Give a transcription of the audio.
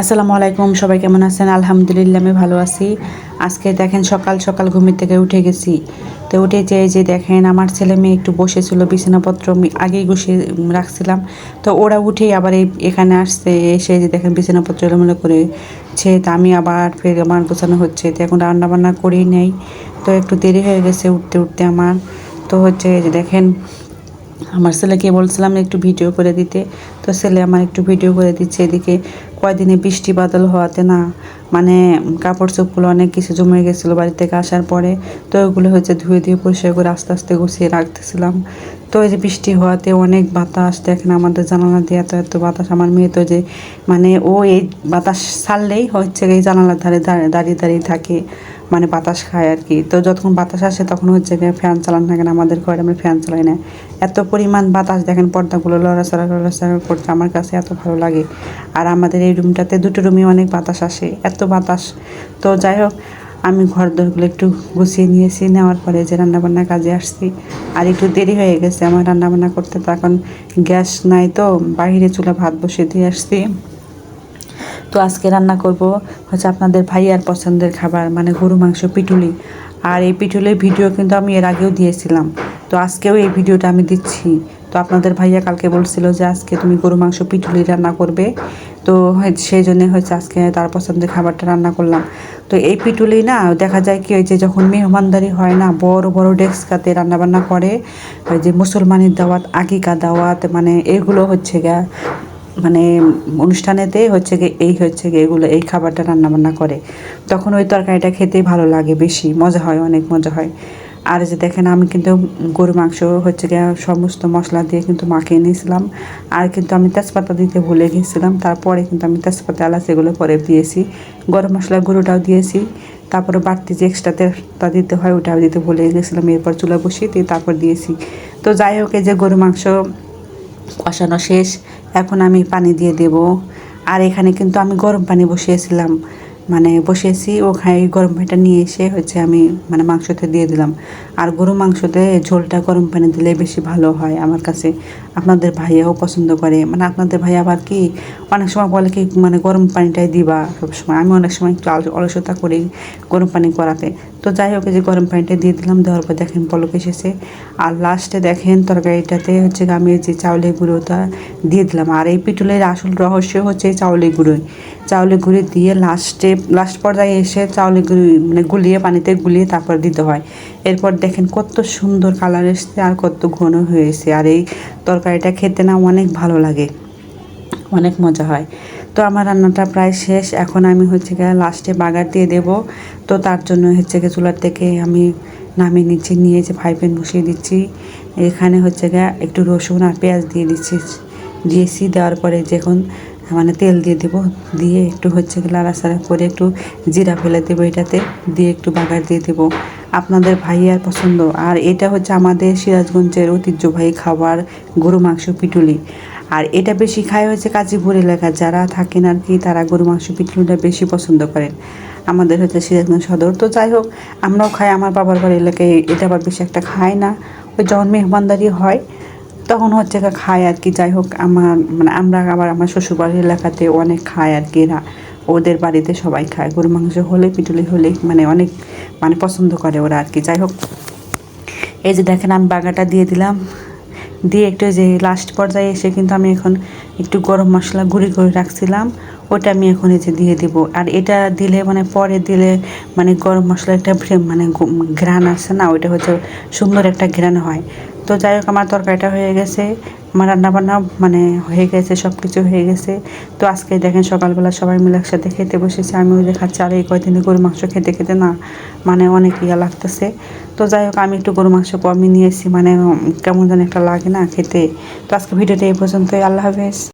আসসালামু আলাইকুম, সবাই কেমন আছেন? আলহামদুলিল্লাহ, আমি ভালো আছি। আজকে দেখেন সকাল সকাল ঘুমের থেকে উঠে গেছি। তো উঠে যেয়ে যে দেখেন, আমার ছেলে মেয়ে একটু বসেছিল, বিছানাপত্র আমি আগেই গুছিয়ে রাখছিলাম। তো ওরা উঠেই আবার এই এখানে আসছে, এসে যে দেখেন বিছানাপত্র এলোমেলো করেছে তা আমি আবার ফের আমার গোছানো হচ্ছে। তো এখন রান্না বান্না করেই নেই। তো একটু দেরি হয়ে গেছে উঠতে উঠতে আমার। তো হচ্ছে যে দেখেন আমার ছেলেকে বলছিলাম একটু ভিডিও করে দিতে। তো ছেলে আমার একটু ভিডিও করে দিচ্ছে, এদিকে কয়দিনে বৃষ্টি বাদল হওয়াতে না মানে কাপড় চোপগুলো অনেক কিছু জমে গেছিল বাড়ি থেকে আসার পরে। তো ওগুলো হচ্ছে ধুয়ে ধুয়ে পরিষ্কার করে আস্তে আস্তে গুছিয়ে রাখতেছিলাম। তো এই যে বৃষ্টি হওয়াতে অনেক বাতাস, দেখেন আমাদের জানালা দিয়ে এত এত বাতাস, আমার মেয়ে তো যে মানে ও এই বাতাস ছাড়লেই হচ্ছে এই জানালার ধারে দাঁড়িয়ে দাঁড়িয়ে থাকে মানে বাতাস খায় আর কি। তো যতক্ষণ বাতাস আসে তখন হচ্ছে গিয়ে ফ্যান চালান থাকে না, আমাদের ঘরে আমরা ফ্যান চালাই না। এত পরিমাণ বাতাস, দেখেন পর্দাগুলো লড়াচড়া লড়াচড়া করছে, আমার কাছে এত ভালো লাগে। আর আমাদের এই রুমটাতে দুটো রুমে অনেক বাতাস আসে, এত বাতাস। তো যাই হোক আমি ঘর দরগুলো একটু গুছিয়ে নিয়েছি, নেওয়ার পরে যে রান্নাবান্না কাজে আসছি। আর একটু দেরি হয়ে গেছে আমার রান্নাবান্না করতে, তো এখন গ্যাস নাই তো, বাইরে চুলা ভাত বসিয়ে দিয়ে আসছি। তো আজকে রান্না করব হচ্ছে আপনাদের ভাইয়ার পছন্দের খাবার মানে গরু, মাংস, পিটুলি। আর এই পিটুলির ভিডিও কিন্তু আমি এর আগেও দিয়েছিলাম। তো আজকেও এই ভিডিওটা আমি দিচ্ছি। তো আপনাদের ভাইয়া কালকে বলছিল যে আজকে তুমি গরু, মাংস, পিটুলি রান্না করবে। তো সেই জন্যে হচ্ছে আজকে তার পছন্দের খাবারটা রান্না করলাম। তো এই পিটুলি না, দেখা যায় কি ওই যে যখন মেহমানদারি হয় না, বড় বড় ডেস্কাতে রান্নাবান্না করে, ওই যে মুসলমানের দাওয়াত আকিকা দাওয়াত মানে এগুলো হচ্ছে গা মানে অনুষ্ঠানেতে হচ্ছে গিয়ে, এই হচ্ছে গিয়ে এগুলো, এই খাবারটা রান্নাবান্না করে। তখন ওই তরকারিটা খেতে ভালো লাগে বেশি, মজা হয়, অনেক মজা হয়। আর যে দেখেন, আমি কিন্তু গরু মাংস হচ্ছে গিয়ে সমস্ত মশলা দিয়ে কিন্তু মাখিয়ে নিয়েছিলাম। আর কিন্তু আমি তেজপাতা দিতে ভুলে গিয়েছিলাম। তারপরে কিন্তু আমি তেজপাতা, এলাচ এগুলো পরে দিয়েছি। গরম মশলা গুঁড়োটাও দিয়েছি। তারপরে বাড়তি যে এক্সট্রা তেলটা দিতে হয়, ওটাও দিতে ভুলে গেছিলাম এরপর চুলা বসিয়ে দিয়ে তারপর দিয়েছি। তো যাই হোক, এই যে গরু মাংস কষানো শেষ। এখন আমি পানি দিয়ে দেব। আর এখানে কিন্তু আমি গরম পানি বসিয়েছিলাম। মানে বসেছি ওখানে গরম পানিটা নিয়ে এসে হচ্ছে আমি মানে মাংসতে দিয়ে দিলাম। আর গরু মাংসতে ঝোলটা গরম পানি দিলে বেশি ভালো হয় আমার কাছে। আপনাদের ভাইয়াও পছন্দ করে। মানে আপনাদের ভাই আবার কি অনেক সময় বলে কি মানে গরম পানিটাই দিবা। সবসময় আমি অনেক সময় একটু অলসতা করি গরম পানি করাতে। তো যাই হোক যে গরম পানিটা দিয়ে দিলাম, দেওয়ার পর দেখেন পলক এসেছে। আর লাস্টে দেখেন তরকারিটাতে হচ্ছে আমি যে চাউলের গুঁড়োটা দিয়ে দিলাম। আর এই পিটুলের আসল রহস্য হচ্ছে চাউলের গুঁড়োই। চাউলের গুঁড়ো দিয়ে লাস্টে লাস্ট পর্যায়ে এসে চাউলের গুঁড়ি মানে গুলিয়ে পানিতে গুলিয়ে তারপর দিতে হয়। এরপর দেখেন কত সুন্দর কালার এসছে আর কত ঘন হয়েছে। আর এই তরকারিটা খেতে না অনেক ভালো লাগে। অনেক মজা হয়। তো আমার রান্নাটা প্রায় শেষ। এখন আমি হচ্ছে গিয়ে লাস্টে বাগার দিয়ে দেব। তো তার জন্য হচ্ছে গিয়ে চুলার থেকে আমি নামিয়ে নিচ্ছি, নিয়ে যে ফ্রাই প্যান বসিয়ে দিচ্ছি। এখানে হচ্ছে গিয়ে একটু রসুন আর পেঁয়াজ দিয়ে দিচ্ছি। দিয়েছি, দেওয়ার পরে যখন মানে তেল দিয়ে দেবো। দিয়ে একটু হচ্ছে লাড়া লাড়াচাড়া করে একটু জিরা ফেলে দেবো এটাতে। দিয়ে একটু বাগার দিয়ে দেবো। আপনাদের ভাইয়ার পছন্দ। আর এটা হচ্ছে আমাদের সিরাজগঞ্জের ঐতিহ্যবাহী খাবার গরু, মাংস, পিটুলি। আর এটা বেশি খায় হচ্ছে কাজীপুর এলাকা যারা থাকেন আর কি, তারা গরু, মাংস, পিটুলিটা বেশি পছন্দ করেন। আমাদের হচ্ছে সিরাজগঞ্জ সদর। তো যাই হোক, আমরাও খাই। আমার বাবার বাড়ির এলাকায় এটা আবার বেশি একটা খায় না। ওই যখন মেহমানদারি হয়। তখন হচ্ছে খায় আর কি, যাই হোক আমার মানে আমরা আবার আমার শ্বশুরবাড়ির এলাকাতে অনেক খায় আর কি এরা। ওদের বাড়িতে সবাই খায়, গরু মাংস হলে পিটুলি হলে মানে অনেক মানে পছন্দ করে ওরা আর কি, যাই হোক। এই যে দেখেন আমি বাগাটা দিয়ে দিলাম। দিয়ে একটু যে লাস্ট পর্যায়ে এসে কিন্তু আমি এখন একটু গরম মশলা গুঁড়ি করে রাখছিলাম, ওটা আমি এখন এই যে দিয়ে দিব। আর এটা দিলে মানে পরে দিলে মানে গরম মশলা একটা মানে ঘ্রাণ আসে না, ওইটা হচ্ছে সুন্দর একটা ঘ্রাণ হয়। তো যাই হোক, আমার তরকারিটা হয়ে গেছে, আমার রান্নাবান্না মানে হয়ে গেছে সব কিছু হয়ে গেছে। তো আজকে দেখেন সকালবেলা সবাই মিলে একসাথে খেতে বসেছে। আমি ওই যে খাচ্ছি, আর এই কয়দিনে গরু মাংস খেতে খেতে না মানে অনেক ইয়া লাগতেছে। তো যাই হোক, আমি একটু গরু মাংস কমই নিয়েছি মানে কেমন যেন একটা লাগে না খেতে। তো আজকে ভিডিওটা এই পর্যন্তই, আল্লাহ হাফেজ।